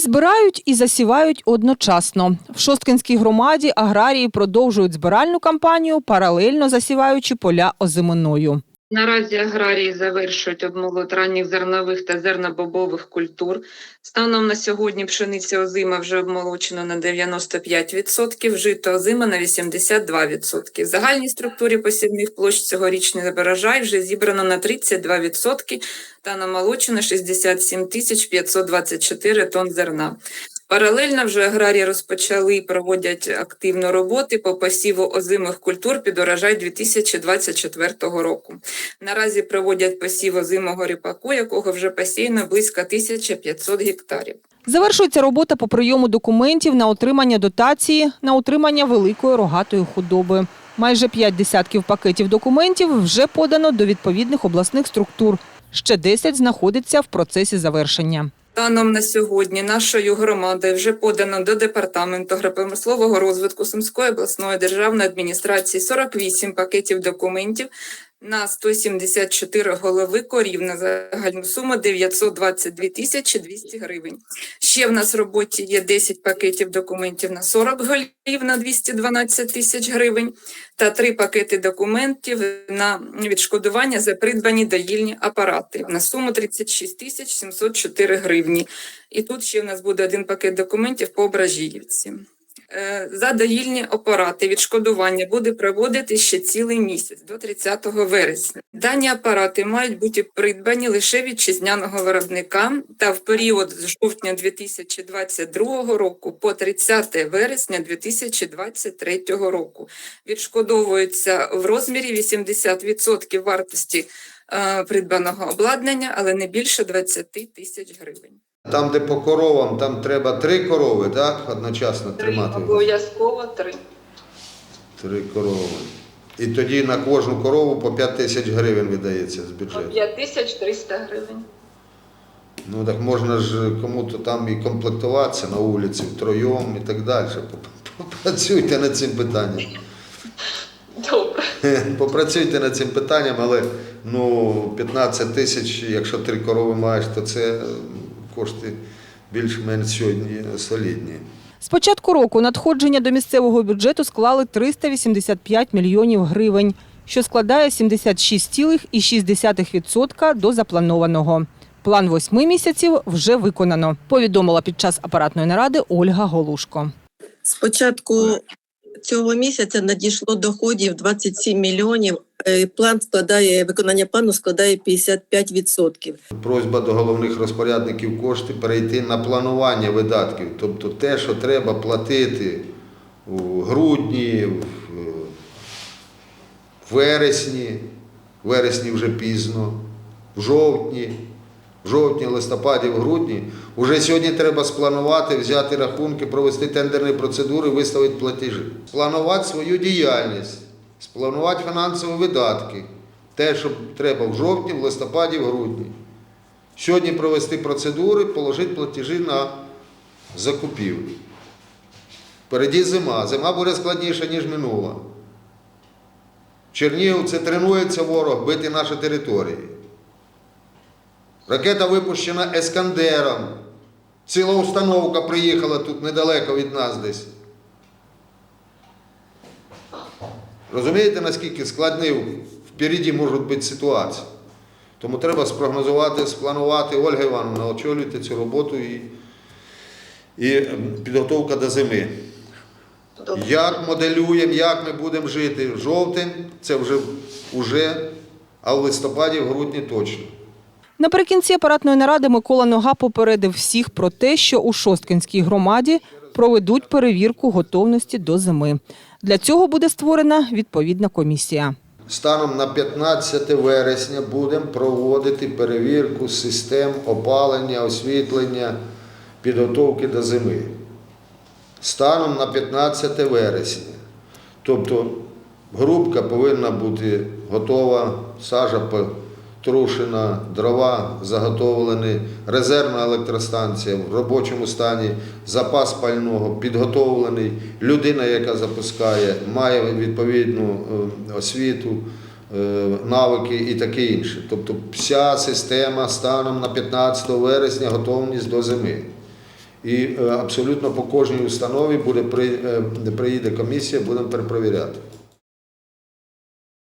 збирають, і засівають одночасно. В Шосткинській громаді аграрії продовжують збиральну кампанію, паралельно засіваючи поля озиминою. Наразі аграрії завершують обмолот ранніх зернових та зернобобових культур. Станом на сьогодні пшениця озима вже обмолочено на 95%, жито озима на 82%. В загальній структурі посівних площ цьогорічний врожай вже зібрано на 32% та намолочено 67 тисяч 524 тонн зерна. Паралельно вже аграрії розпочали і проводять активно роботи по посіву озимих культур під урожай 2024 року. Наразі проводять посів озимого ріпаку, якого вже посіяно близько 1500 гектарів. Завершується робота по прийому документів на отримання дотації на утримання великої рогатої худоби. Майже п'ять десятків пакетів документів вже подано до відповідних обласних структур. Ще 10 знаходиться в процесі завершення. Станом на сьогодні нашою громадою вже подано до департаменту агропромислового розвитку Сумської обласної державної адміністрації 48 пакетів документів на 174 голови корів на загальну суму 922 тисячі 200 гривень. Ще в нас в роботі є 10 пакетів документів на 40 голів на 212 тисяч гривень та 3 пакети документів на відшкодування за придбані доїльні апарати на суму 36 тисяч 704 гривні. І тут ще в нас буде один пакет документів по Ображіївці. Е, За апарати відшкодування буде проводити ще цілий місяць до 30 вересня. Дані апарати мають бути придбані лише вітчизняного виробника та в період з жовтня 2022 року по 30 вересня 2023 року. Відшкодовуються в розмірі 80% вартості е, придбаного обладнання, але не більше 20 тисяч гривень. Там, де по коровам, там треба три корови, так? Одночасно Три, тримати. обов'язково три. Три корови. І тоді на кожну корову по 5 тисяч гривень видається з бюджету. 5300 гривень. Ну так можна ж кому-то там і комплектуватися на вулиці втроєм і так далі. Попрацюйте над цим питанням. Добре. Попрацюйте над цим питанням, але ну, 15 тисяч, якщо три корови маєш, то це кошти більш-менш сьогодні солідні. З початку року надходження до місцевого бюджету склали 385 мільйонів гривень, що складає 76,6% до запланованого. План восьми місяців вже виконано, повідомила під час апаратної наради Ольга Голушко. З початку цього місяця надійшло доходів 27 мільйонів. Е, План складає виконання плану складає 55%. Просьба до головних розпорядників коштів перейти на планування видатків, тобто те, що треба платити у грудні, в вересні, в вересні вже пізно, в жовтні, в жовтні, листопаді, в грудні. Уже сьогодні треба спланувати, взяти рахунки, провести тендерні процедури, виставити платежі. Спланувати свою діяльність, спланувати фінансові видатки. Те, що треба в жовтні, в листопаді, в грудні. Сьогодні провести процедури, положити платежі на закупівлю. Впереді зима. Зима буде складніша, ніж минула. Чернігів це тренується ворог бити наші території. Ракета випущена Ескандером. Ціла установка приїхала тут недалеко від нас десь. Розумієте, наскільки складні впереді можуть бути ситуації? Тому треба спрогнозувати, спланувати. Ольга Івановна, очолюйте цю роботу і, і ем, підготовка до зими. Добре. Як моделюємо, як ми будемо жити? Жовтень це вже, уже, а в листопаді, в грудні точно. Наприкінці апаратної наради Микола Нога попередив всіх про те, що у Шосткинській громаді проведуть перевірку готовності до зими. Для цього буде створена відповідна комісія. Станом на 15 вересня будемо проводити перевірку систем опалення, освітлення, підготовки до зими. Станом на 15 вересня. Тобто грубка повинна бути готова, сажа потрушена, дрова заготовлені, резервна електростанція в робочому стані, запас пального підготовлений, людина, яка запускає, має відповідну е, освіту, е, навики і таке інше. Тобто вся система станом на 15 вересня готовність до зими. І е, абсолютно по кожній установі буде приїде комісія, будемо перепровіряти.